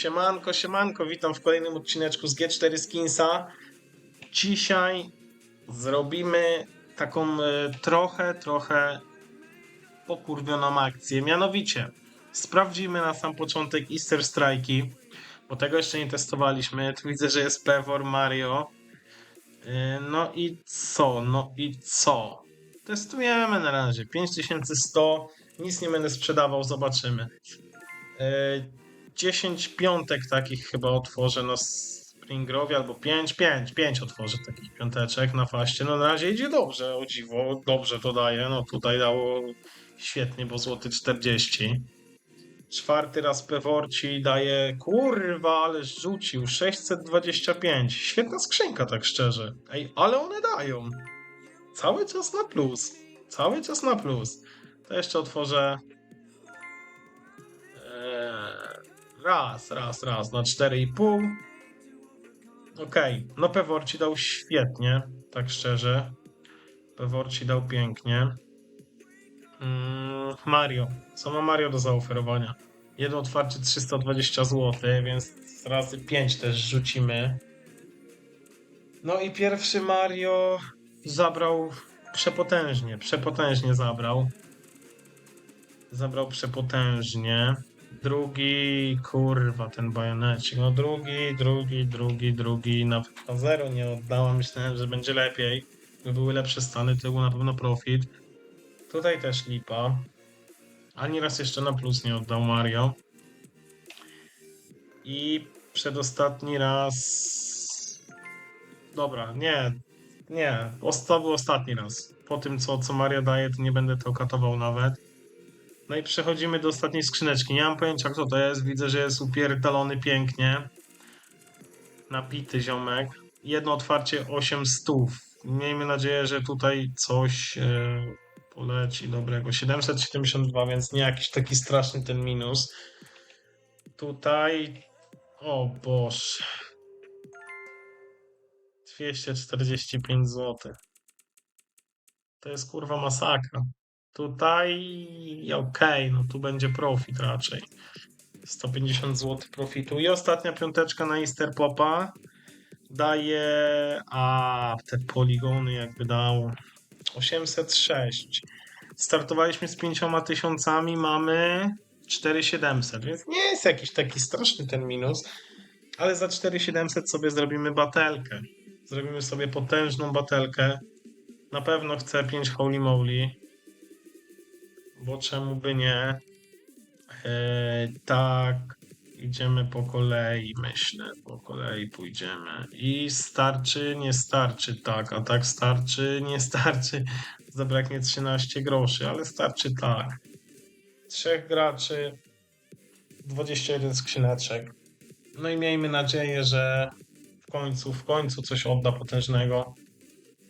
Siemanko, siemanko, witam w kolejnym odcineczku z G4 Skinsa. Dzisiaj zrobimy taką e, trochę, trochę pokurwioną akcję. Mianowicie, sprawdzimy na sam początek Easter Strike'i, bo tego jeszcze nie testowaliśmy. Tu widzę, że jest Pewor, Mario. E, No i co? No i co? Testujemy na razie. 5100, nic nie będę sprzedawał, zobaczymy. E, 10 piątek takich chyba otworzę na Springrowie, albo 5, 5, 5 otworzę takich piąteczek na faście. No na razie idzie dobrze, o dziwo, dobrze to daje. No tutaj dało świetnie, bo złoty 40. Czwarty raz Peworci daje, kurwa, ale rzucił, 625. Świetna skrzynka, tak szczerze. Ej, ale one dają. Cały czas na plus. Cały czas na plus. To jeszcze otworzę Raz, raz, raz na 4,5. Okej, no Pewor ci dał świetnie, tak szczerze. Pewor ci dał pięknie. Mm, Mario. Co ma Mario do zaoferowania? Jedno otwarcie 320 zł, więc razy 5 też rzucimy. No i pierwszy Mario zabrał przepotężnie, przepotężnie zabrał. Zabrał przepotężnie. Drugi, kurwa, ten bajonecik. No drugi, drugi, drugi, drugi. Na, na zero nie oddała. Myślałem, że będzie lepiej. By były lepsze stany, był na pewno profit. Tutaj też lipa. Ani raz jeszcze na plus nie oddał Mario. I przedostatni raz. Dobra, nie. Nie. To był ostatni raz. Po tym, co, co Mario daje, to nie będę to katował nawet. No i przechodzimy do ostatniej skrzyneczki. Nie mam pojęcia kto to jest. Widzę, że jest upierdolony pięknie. Napity ziomek. Jedno otwarcie 8 stów. Miejmy nadzieję, że tutaj coś e, poleci dobrego. 772, więc nie jakiś taki straszny ten minus. Tutaj... O Boże. 245 zł. To jest kurwa masakra. Tutaj okej, no tu będzie profit raczej. 150 zł profitu. I ostatnia piąteczka na Easter Popa daje. A te poligony jakby dało. 806. Startowaliśmy z 5000, mamy 4700, więc nie jest jakiś taki straszny ten minus. Ale za 4700 sobie zrobimy batelkę. Zrobimy sobie potężną batelkę. Na pewno chcę 5 holy moly bo czemu by nie? Eee, tak, idziemy po kolei, myślę, po kolei pójdziemy. I starczy, nie starczy, tak, a tak starczy, nie starczy. Zabraknie 13 groszy, ale starczy tak. Trzech graczy, 21 skrzyneczek. No i miejmy nadzieję, że w końcu, w końcu coś odda potężnego.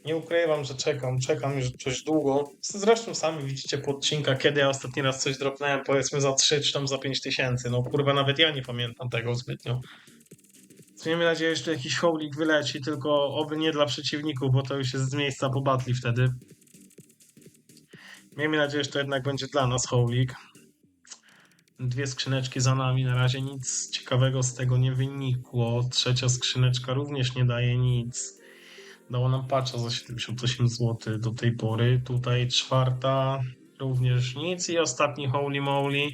Nie ukrywam, że czekam, czekam już dość długo. Zresztą sami widzicie po odcinkach, kiedy ja ostatni raz coś dropnąłem, powiedzmy za 3 czy tam za 5 tysięcy. No kurwa, nawet ja nie pamiętam tego zbytnio. Miejmy nadzieję, że tu jakiś hołlik wyleci, tylko oby nie dla przeciwników, bo to już jest z miejsca po batli wtedy. Miejmy nadzieję, że to jednak będzie dla nas hołlik. Dwie skrzyneczki za nami, na razie nic ciekawego z tego nie wynikło. Trzecia skrzyneczka również nie daje nic. Dało nam patcha za 78 zł do tej pory. Tutaj czwarta również nic i ostatni Holy Moly.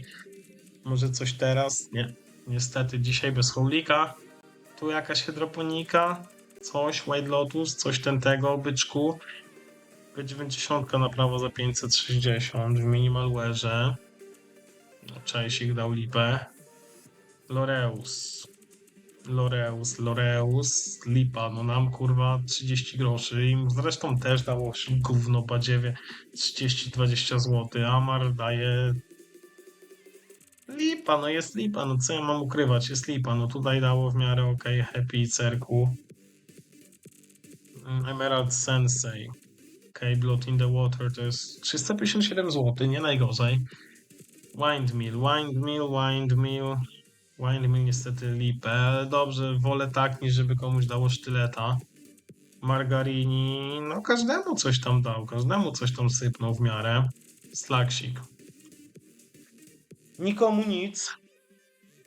Może coś teraz? Nie. Niestety dzisiaj bez Howlika. Tu jakaś hydroponika. Coś, White Lotus, coś ten tego, byczku. P90 na prawo za 560 w minimalwareze. No, Czajsik dał lipę. Loreus. Loreus, Loreus, lipa, no nam kurwa 30 groszy, im zresztą też dało się gówno badziewie 30-20 zł, Amar daje lipa, no jest lipa, no co ja mam ukrywać, jest lipa, no tutaj dało w miarę ok, Happy Cerku, Mm, Emerald Sensei, ok, Blood in the Water to jest 357 zł, nie najgorzej, Windmill, Windmill, Windmill, Windmill niestety lipę, dobrze, wolę tak niż żeby komuś dało sztyleta. Margarini, no każdemu coś tam dał, każdemu coś tam sypnął w miarę. Slaksik. Nikomu nic.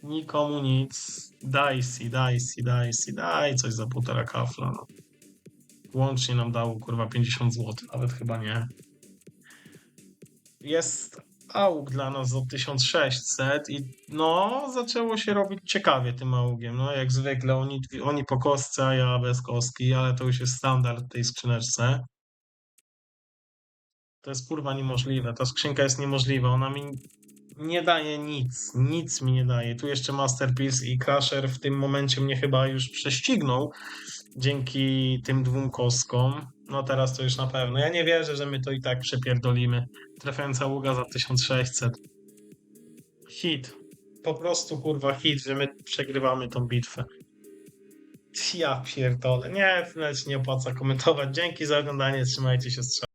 Nikomu nic. Daj si, daj si, daj si, daj coś za półtora kafla. No. Łącznie nam dało kurwa 50 zł, nawet chyba nie. Jest auk dla nas za 1600 i no zaczęło się robić ciekawie tym augiem. No jak zwykle oni, oni po kostce, a ja bez kostki, ale to już jest standard w tej skrzyneczce. To jest kurwa niemożliwe. Ta skrzynka jest niemożliwa. Ona mi nie daje nic. Nic mi nie daje. Tu jeszcze Masterpiece i Crusher w tym momencie mnie chyba już prześcignął dzięki tym dwóm kostkom. No teraz to już na pewno. Ja nie wierzę, że my to i tak przepierdolimy. Trafiająca ługa za 1600. Hit. Po prostu kurwa hit, że my przegrywamy tą bitwę. Ja pierdolę. Nie, nawet nie opłaca komentować. Dzięki za oglądanie. Trzymajcie się strzał.